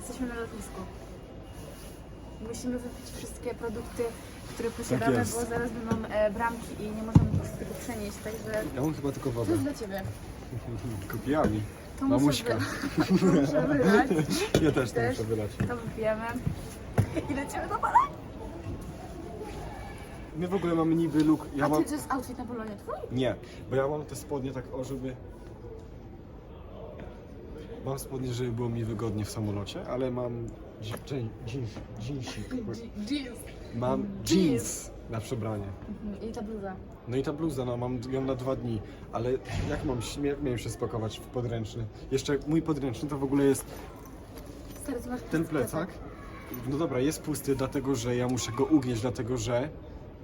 Jesteśmy na lotnisku. Musimy wypić wszystkie produkty, które posiadamy, jest. bo zaraz będą e, bramki i nie możemy po prostu tego przenieść, także Ja mam chyba tylko to wodę. jest dla Ciebie. Kopiami. To Mamuśka. muszę, wy... muszę wylać, Ja też to Też. muszę wylać. to wypijemy i lecimy do bala. My w ogóle mamy niby look. Ja A mam... Ty to jest outfit na Polonie twój? Nie, bo ja mam te spodnie tak o, żeby... Mam spodnie, żeby było mi wygodnie w samolocie, ale mam jeansik. Jeans. Mam jeans na przebranie. Mhm, I ta bluza. No i ta bluza, no mam ją na dwa dni, ale jak mam, jak miałem się spakować w podręczny? Jeszcze mój podręczny to w ogóle jest ten plecak. No dobra, jest pusty, dlatego że ja muszę go ugnieść, dlatego że...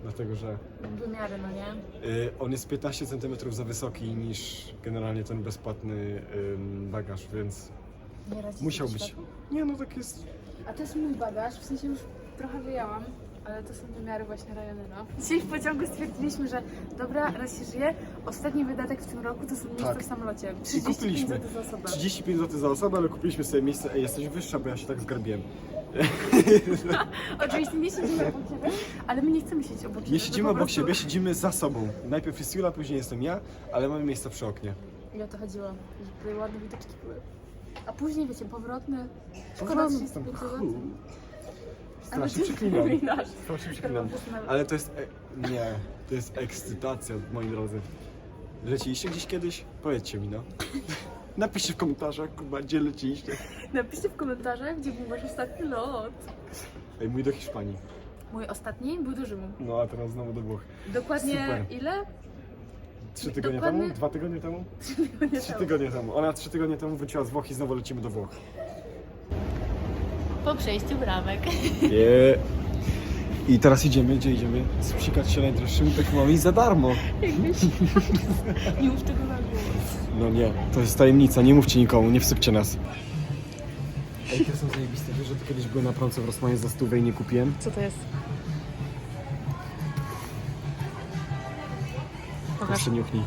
Dlatego że Wymiary, no nie? y, on jest 15 cm za wysoki niż generalnie ten bezpłatny bagaż, więc Nie radzi musiał sobie być. światło? Nie no, tak jest. A to jest mój bagaż, w sensie już trochę wyjęłam, ale to są wymiary właśnie Ryanaira. Dzisiaj w pociągu stwierdziliśmy, że dobra, raz się żyje, ostatni wydatek w tym roku to są miejsca Tak. w samolocie. I 35 kupiliśmy. zł za osobę. 35 zł za osobę, ale kupiliśmy sobie miejsce. Ej, jesteś wyższa, bo ja się tak zgarbiłem. Oczywiście nie siedzimy obok siebie, ale my nie chcemy siedzieć obok siebie. Nie siedzimy obok siebie, siedzimy za sobą. Najpierw jest Jula, później jestem ja, ale mamy miejsce przy oknie. I o to chodziło, żeby ładne widoczki były. A później, wiecie, powrotne. Szkoda Powrotne 35 zł. Chuj. Strasznie przeklinam. zapominasz. Strasznie przeklinam. Ale to jest. E... Nie, to jest ekscytacja, moi drodzy. Leciliście gdzieś kiedyś? Powiedzcie mi, no. Napiszcie w komentarzach, kurwa, gdzie leciliście. Napiszcie w komentarzach, gdzie był wasz ostatni lot. Ej, mój do Hiszpanii. Mój ostatni był do Rzymu. No, a teraz znowu do Włoch. Dokładnie Super. ile? Trzy tygodnie Dokładnie- temu? Dwa tygodnie temu? Nie Trzy tygodnie temu. Ona trzy tygodnie temu wróciła z Włoch i znowu lecimy do Włoch. Po przejściu bramek. Nie. I teraz idziemy, gdzie idziemy? Spsikać się najdroższymi perfumami za darmo. Nie mów tego na głos. No nie, to jest tajemnica, nie mówcie nikomu, nie wsypcie nas. Ej, te są zajebiste, wiesz, że to kiedyś były na promce w Rosmanie za stówę i nie kupiłem? Co to jest? Pokaż. Jeszcze niuchnij.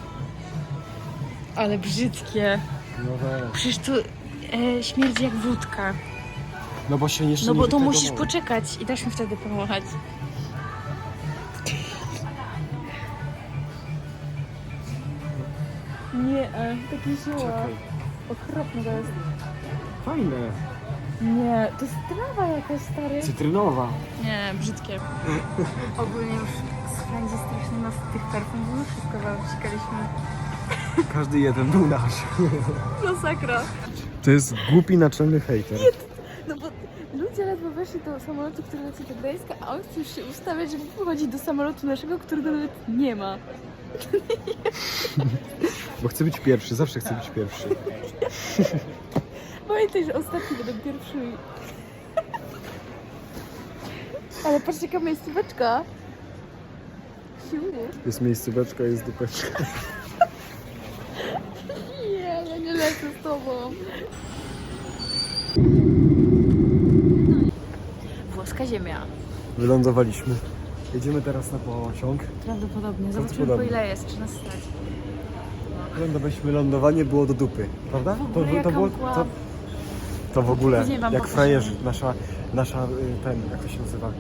Ale brzydkie. No weź. Przecież to e, śmierdzi jak wódka. No bo się jeszcze No nie bo to musisz wytegowało. poczekać i dasz mi wtedy pomachać. Nie, e, takie zioła. Czekaj. Okropne to jest. Fajne. Nie, to jest trawa jakaś stary. Cytrynowa. Nie, brzydkie. Ogólnie już wszędzie strasznie nas tych perfum było. Wszystko wam wsikaliśmy. Każdy jeden był nasz. Masakra. To jest głupi naczelny hejter. No bo ludzie ledwo weszli do samolotu, który leci do Gdańska, a on chce już się ustawiać, żeby wchodzić do samolotu naszego, którego nawet nie ma. Bo chcę być pierwszy, zawsze chcę być pierwszy. Pamiętaj, że ostatni będą pierwszymi. Ale patrz jaka miejscóweczka. Siu. Jest miejscóweczka, jest dupeczka. Nie, ja nie lecę z tobą. Włoska ziemia. Wylądowaliśmy. Jedziemy teraz na pociąg. Prawdopodobnie. Zobaczymy po Prawdopodobnie. ile jest, czy nas stać. Wylądowaliśmy, lądowanie było do dupy, prawda? W ogóle jaka mgła. to, to w ogóle, Później wam jak pokażę. frajerzy, nasza, nasza, y, ten, jak to się nazywa?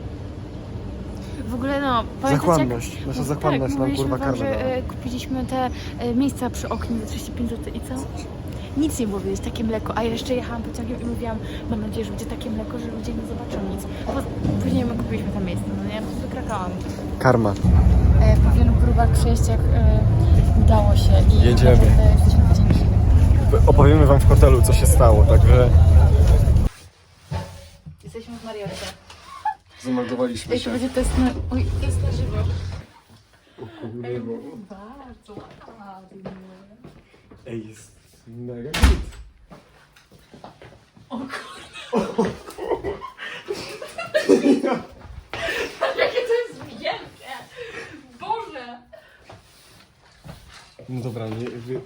W ogóle no, pamiętacie Zachłanność, jak... nasza tak, nam mówiliśmy kurwa wam, karmę że dała. e, kupiliśmy te e, miejsca przy oknie za 35 zł i co? Nic nie było widać, takie mleko, a ja jeszcze jechałam pociągiem i mówiłam, mam nadzieję, że będzie takie mleko, że ludzie nie zobaczą nic. Bo później my kupiliśmy tam miejsce, no nie, wykrakałam. Karma. E, po wielu próbach przejść, jak e, udało się i Jedziemy. naprawdę jesteśmy wdzięczni. Opowiemy wam w hotelu, co się stało, także Jesteśmy w Mariotce. zameldowaliśmy Ej, to się. będzie test na... Oj, test na żywo. Bardzo ładnie. Ej, jest mega git. Jakie to jest wielkie! Boże! No dobra, nie, wy...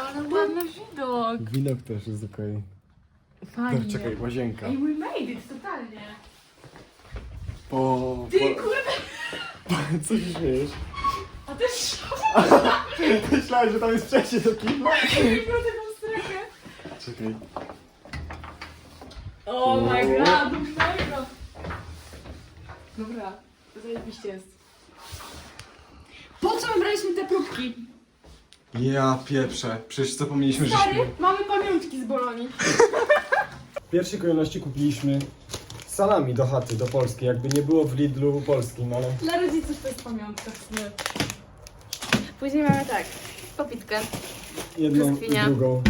Ale ładny widok. Widok też jest okej. Fajnie. Okay. Czekaj, łazienka. Ej, we made it, totalnie. Po... Ty po... kurde, Co się śmiejesz? a też szok. Myślałem, że tam jest przejście do kibla. taką strefę. Czekaj. O my god, dobra. Dobra, zajebiście jest. My braliśmy te próbki? Ja pieprzę, przecież zapomnieliśmy, że... Stary, mamy pamiątki z Bolonii. W pierwszej kolejności kupiliśmy salami do chaty, do Polski, jakby nie było w Lidlu polskim, ale... Dla rodziców to jest pamiątka w sumie. Później mamy tak, popitkę Jedną Brzoskwinia. i drugą.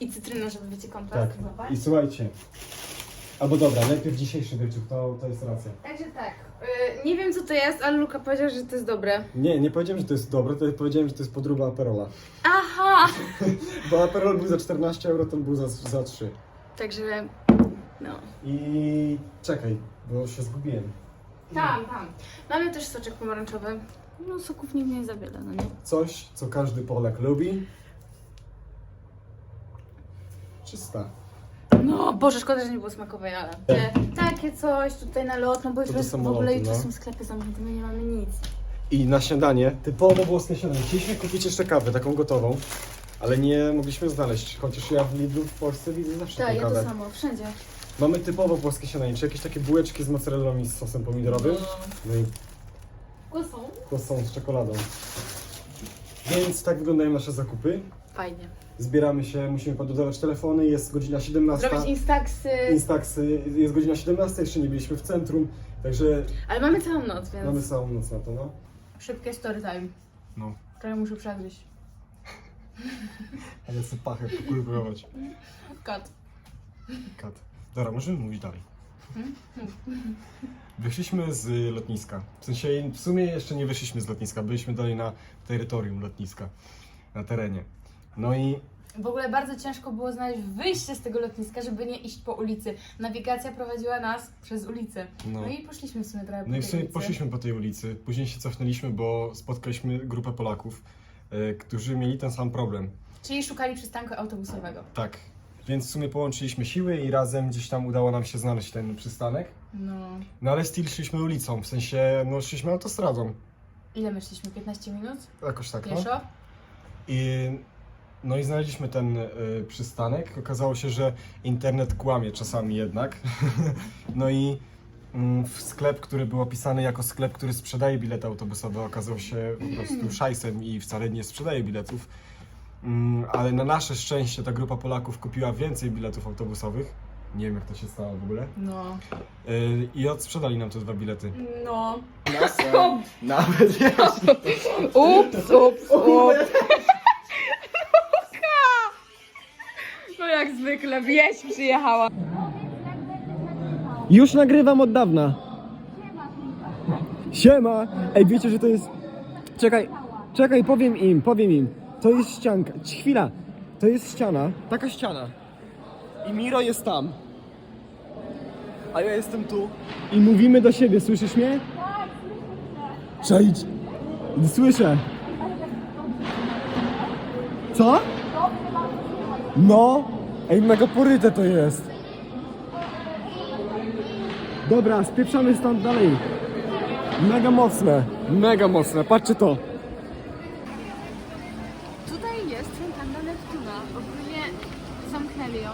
i cytrynę, żeby wiecie kontrast Tak. I słuchajcie. Albo dobra, najpierw dzisiejszy wieczór, to, to jest racja. Także tak, y, nie wiem co to jest, ale Luka powiedział, że to jest dobre. Nie, nie powiedziałem, że to jest dobre, to powiedziałem, że to jest podróba Aperola. Aha! Bo Aperol był za 14 euro, ten był za, za 3. Także, no. I czekaj, bo się zgubiłem. Tam, tam. Mamy też soczek pomarańczowy. No soków nigdy nie za wiele, no nie? Coś, co każdy Polak lubi. Czysta. No, Boże, szkoda, że nie było smakowej, ale... Takie, takie coś tutaj na lot, no bo do jutro, w samolotu, ogóle jutro no. są sklepy zamknięte, my nie mamy nic. I na śniadanie, typowo włoskie śniadanie. Chcieliśmy kupić jeszcze kawę, taką gotową, ale nie mogliśmy znaleźć. Chociaż ja w Lidlu w Polsce widzę zawsze Tak, ja to kawę. samo, wszędzie. Mamy typowo włoskie śniadanie, czy jakieś takie bułeczki z mozzarellą i z sosem pomidorowym. No i Kłosą? kostą z czekoladą. Więc tak wyglądają nasze zakupy. Fajnie. Zbieramy się, musimy pododawać telefony, jest godzina 17. Zrobić instaxy, Instaxy, jest godzina 17, jeszcze nie byliśmy w centrum, także ale mamy całą noc, więc... mamy całą noc na to, no. Szybkie story time. No, Trochę muszę przegryźć. ale chcę pachę pokulkurować. Kat. Kat. Dobra, możemy mówić dalej. Wyszliśmy z lotniska. W sensie, w sumie jeszcze nie wyszliśmy z lotniska, byliśmy dalej na terytorium lotniska, na terenie. No i W ogóle bardzo ciężko było znaleźć wyjście z tego lotniska, żeby nie iść po ulicy. Nawigacja prowadziła nas przez ulicę. No. No, i poszliśmy w sumie trochę po No i tej w sumie ulicy. poszliśmy po tej ulicy, później się cofnęliśmy, bo spotkaliśmy grupę Polaków, e, którzy mieli ten sam problem. Czyli szukali przystanku autobusowego. Tak, więc w sumie połączyliśmy siły i razem gdzieś tam udało nam się znaleźć ten przystanek. No. No ale still szliśmy ulicą, w sensie, no szliśmy autostradą, Ile myśleliśmy? 15 minut? jakoś tak, no. Pieszo? I, no i znaleźliśmy ten y, przystanek. Okazało się, że internet kłamie czasami jednak. no i mm, w sklep, który był opisany jako sklep, który sprzedaje bilety autobusowe, okazał się po prostu szajsem i wcale nie sprzedaje biletów. Mm, ale na nasze szczęście ta grupa Polaków kupiła więcej biletów autobusowych. Nie wiem jak to się stało w ogóle. No. Y, I odsprzedali nam te dwa bilety. No. Nawet nie. Ups, ups, ups. No jak zwykle, wieś przyjechała. Już nagrywam od dawna. Siema! Ej, wiecie, że to jest... Czekaj, czekaj, powiem im, powiem im. To jest ścianka. Chwila. To jest ściana, taka ściana. I Miro jest tam. A ja jestem tu. I mówimy do siebie, słyszysz mnie? Cześć. Słyszę. Co? No. Ej, mega poryte to jest. Dobra, spieprzamy stąd dalej. Mega mocne, mega mocne, patrzcie to. Tutaj jest fontanna Neptuna. Ogólnie zamknęli ją,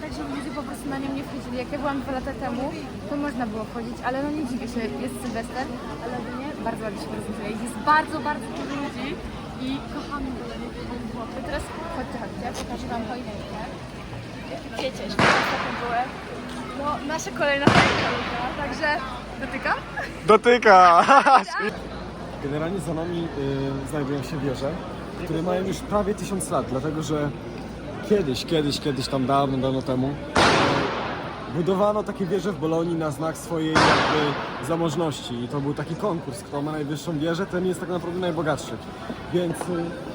tak, żeby ludzie po prostu na nią nie wchodzili. Jak ja byłam dwa lata temu, to można było wchodzić, ale no nie dziwię się, jest Sylwester, ale ogólnie bardzo ładnie się prezentuje. Jest bardzo, bardzo dużo ludzi i kochamy golenie Teraz chodźcie, chodźcie, pokażę wam kolejkę. Wiecie, że ostatnio były no, nasze kolejne fajne, także dotyka? Dotyka! Generalnie za nami y, znajdują się wieże, które mają już prawie tysiąc lat, dlatego że kiedyś, kiedyś, kiedyś tam dawno, dawno temu y, budowano takie wieże w Bolonii na znak swojej jakby zamożności i to był taki konkurs, kto ma najwyższą wieżę, ten jest tak naprawdę najbogatszy. Więc y,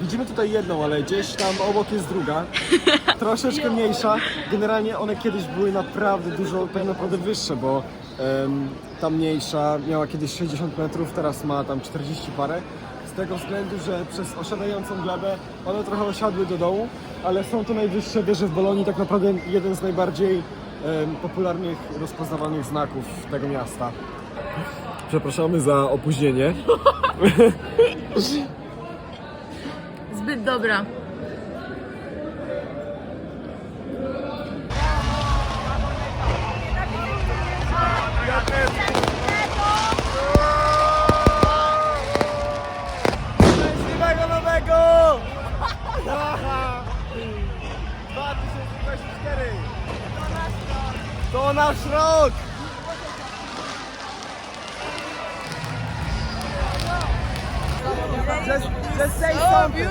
widzimy tutaj jedną, ale gdzieś tam obok jest druga, troszeczkę mniejsza. Generalnie one kiedyś były naprawdę dużo, tak naprawdę wyższe, bo em, ta mniejsza miała kiedyś 60 metrów, teraz ma tam 40 parę. Z tego względu, że przez osiadającą glebę one trochę osiadły do dołu, ale są to najwyższe wieże w Bolonii, tak naprawdę jeden z najbardziej em, popularnych, rozpoznawanych znaków tego miasta. Przepraszamy za opóźnienie. dobra. Szczęśliwego nowego! 2024! To nasz rok! Just just say something.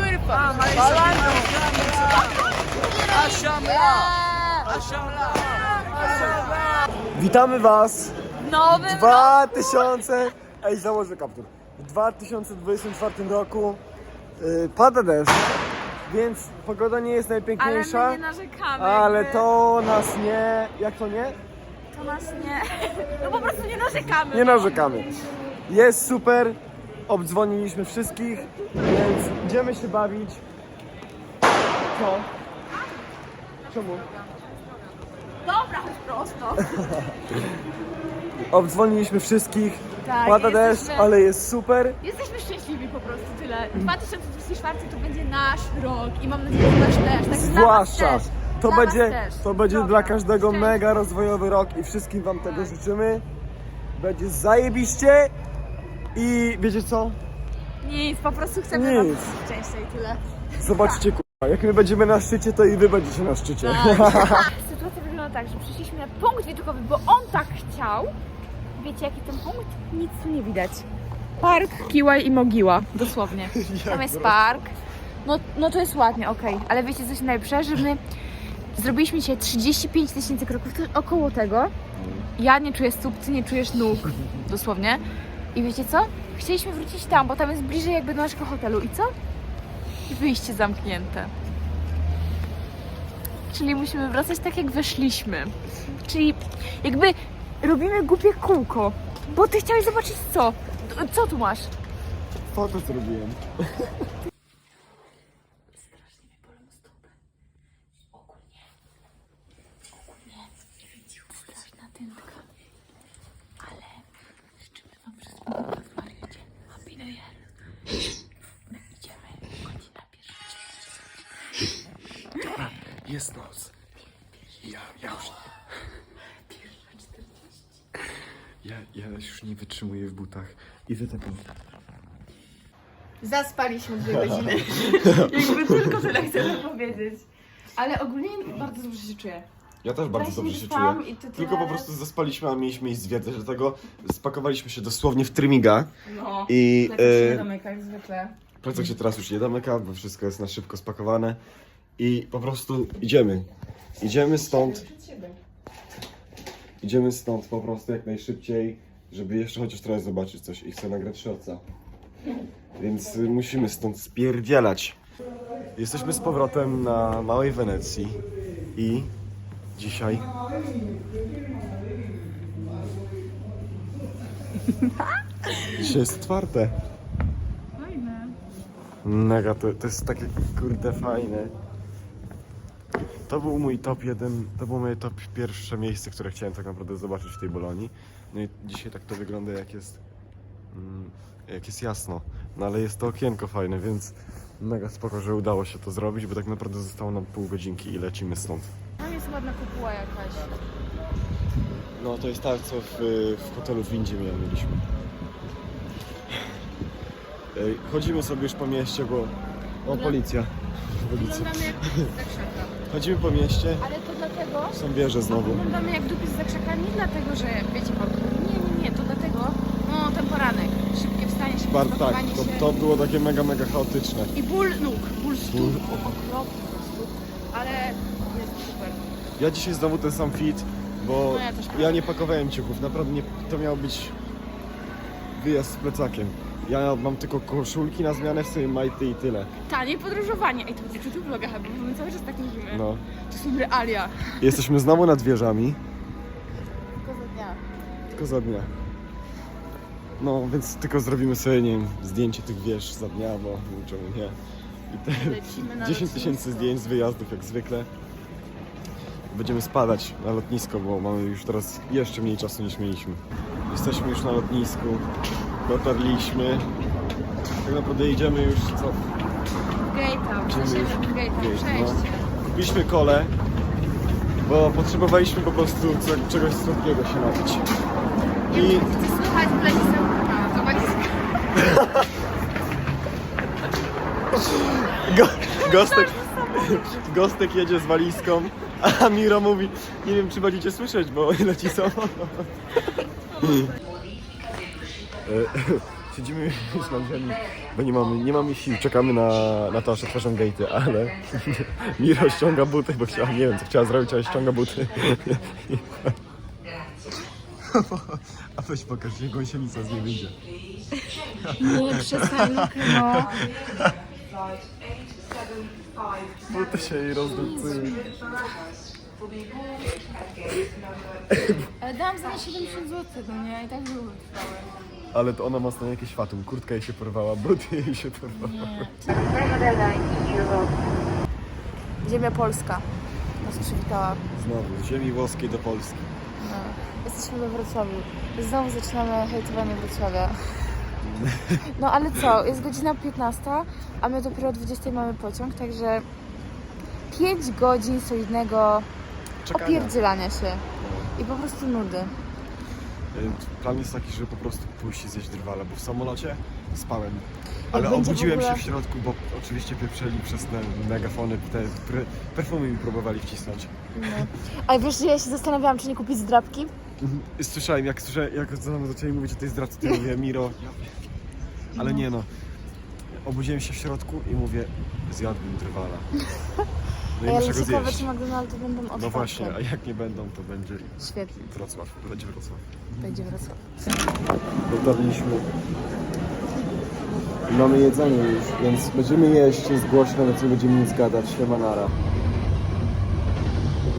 Witamy Was Nowy w 2000... Ej, założę kaptur. W 2024 roku y, pada deszcz, więc pogoda nie jest Ale najpiękniejsza. my nie narzekamy. Ale jakby. to nas nie... Jak to nie? To nas nie... No po prostu nie narzekamy. Nie no. narzekamy. Jest super, obdzwoniliśmy wszystkich, więc idziemy się bawić. Co? Czemu? Dobra, chodź prosto. Obdzwoniliśmy wszystkich, Tak, pada deszcz, jesteśmy- ale jest super. Jesteśmy szczęśliwi po prostu, tyle. 2024 to będzie nasz rok i mam nadzieję, że nasz też. Tak dla was Zwłaszcza też. to Dla was będzie, też. to będzie Dobra, dla każdego szczęście. mega rozwojowy rok i wszystkim wam tego życzymy. Będzie zajebiście i wiecie co? Nic, po prostu chcemy Nic. wam szczęścia i tyle. Zobaczcie kurwa, jak my będziemy na szczycie, to i wy będziecie na szczycie. Tak. Sytuacja wygląda tak, że przyszliśmy na punkt widokowy, bo on tak chciał. Wiecie jaki ten punkt? Nic tu nie widać. Park, Kiłaj i Mogiła, dosłownie. Tam jest park. No, no to jest ładnie, okej. Ale wiecie coś najlepsze, że my zrobiliśmy dzisiaj 35 tysięcy kroków, to około tego. Ja nie czuję stóp, ty nie czujesz nóg, dosłownie. I wiecie co? Chcieliśmy wrócić tam, bo tam jest bliżej jakby do naszego hotelu. I co? I wyjście zamknięte. Czyli musimy wracać tak, jak weszliśmy. Czyli jakby robimy głupie kółko. Bo ty chciałeś zobaczyć co? Co tu masz? Foto zrobiłem. Jest noc. Ja, ja już... Ja, ja już nie wytrzymuję w butach. I wy tak... Zaspaliśmy dwie godziny. Jakby tylko tyle chcę powiedzieć. Ale ogólnie bardzo dobrze się czuję. Ja też bardzo dobrze się czuję. i. Tylko po prostu zaspaliśmy, a mieliśmy iść zwiedzać, dlatego spakowaliśmy się dosłownie w trymiga. No. I Lepiej się nie e, domyka jak zwykle. plecak się teraz już nie domyka, bo wszystko jest na szybko spakowane. I po prostu idziemy. Idziemy stąd. Idziemy stąd po prostu jak najszybciej, żeby jeszcze chociaż trochę zobaczyć coś i chcę nagrać shortsa. Więc musimy stąd spierdzielać. Jesteśmy z powrotem na Małej Wenecji i dzisiaj Dzisiaj jest czwarte. Fajne. Mega, to, to jest takie kurde fajne. To był mój top jeden, to było moje top pierwsze miejsce, które chciałem tak naprawdę zobaczyć w tej Bolonii. No i dzisiaj tak to wygląda jak jest, mm, jak jest jasno. No ale jest to okienko fajne, więc mega spoko, że udało się to zrobić, bo tak naprawdę zostało nam pół godzinki i lecimy stąd. Tam jest ładna kopuła jakaś. No to jest tak, co w, w hotelu w Windzie mieliśmy. Chodzimy sobie już po mieście, bo... O, policja. Policja. Wyglądamy jak zakrzaka. Chodzimy po mieście, Ale to dlatego, są wieże znowu. Wyglądamy jak dupy z zakrzaka nie dlatego, że wiecie pan. Nie, nie, nie, to dlatego, no ten poranek, szybkie wstanie, szybkie Bardzo tak, to, się. to było takie mega, mega chaotyczne. I ból nóg, ból stóp, Ból. okropny prostu, ale jest super. Ja dzisiaj znowu ten sam fit, bo No ja ja nie pakowałem ciuchów, naprawdę nie, to miał być wyjazd z plecakiem. Ja mam tylko koszulki na zmianę, w sobie majty i tyle. Tanie podróżowanie. Ej, to będzie krótki vloga chyba, bo my cały czas tak mówimy. No. To są realia. Jesteśmy znowu nad wieżami, Tylko za dnia. tylko za dnia. No, więc tylko zrobimy sobie, nie wiem, zdjęcie tych wież za dnia, bo czemu nie. I te Lecimy na 10 tysięcy lotnisko. zdjęć z wyjazdów jak zwykle. Będziemy spadać na lotnisko, bo mamy już teraz jeszcze mniej czasu niż mieliśmy. Jesteśmy już na lotnisku, dotarliśmy. Tak naprawdę idziemy już co? Gate'a, gate'a, Gate, przejście. Kupiliśmy kole, bo potrzebowaliśmy po prostu co- czegoś słodkiego się napić. I... Chcę słuchać zobacz. go, Gostek, Gostek jedzie z walizką, a Miro mówi, nie wiem czy będziecie słyszeć, bo leci samolot. E, Siedzimy już na ziemi, bo nie mamy, nie mamy sił, czekamy na, na to, aż otworzą gate'y, ale Miro ściąga buty, bo chciała, nie wiem co chciała zrobić, ale ściąga buty. A weź pokaż, niech gąsienica z niej wyjdzie. Nie, przestań, no. Buty się jej rozdupcyły. Ale dałam za nie 70 zł, no nie? I tak były trwałe. Ale to ona ma stanie jakieś fatum. Kurtka jej się porwała, buty jej się porwały. Ziemia polska nas przywitała. Znowu, z ziemi włoskiej do Polski. No. Jesteśmy we Wrocławiu. Znowu zaczynamy hejtowanie Wrocławia. No ale co, jest godzina 15, a my dopiero o 20 mamy pociąg, także 5 godzin solidnego opierdzielania się. I po prostu nudy. Y, Plan jest taki, żeby po prostu pójść i zjeść drwala, bo w samolocie spałem. Ale będzie w obudziłem ogóle- się w środku, bo oczywiście pieprzeli przez te megafony, te pre- perfumy mi próbowali wcisnąć. No. Ale wiesz, że ja się zastanawiałam, czy nie kupić zdrabki? I Słyszałem, jak, słyszę, jak znowu zaczęli mówić o tej zdradce, to ja mówię, Miro, ale nie no. Obudziłem się w środku i mówię, zjadłbym drwala. No i ale muszę go ciekawe, zjeść. czy McDonald's będą otwarte. No właśnie, a jak nie będą, to będzie Świetnie, Wrocław. Będzie Wrocław. będzie Wrocław. Gotowiliśmy. Mamy jedzenie już, więc będziemy jeść, jest głośno, więc nie będziemy nic gadać. Siemanara.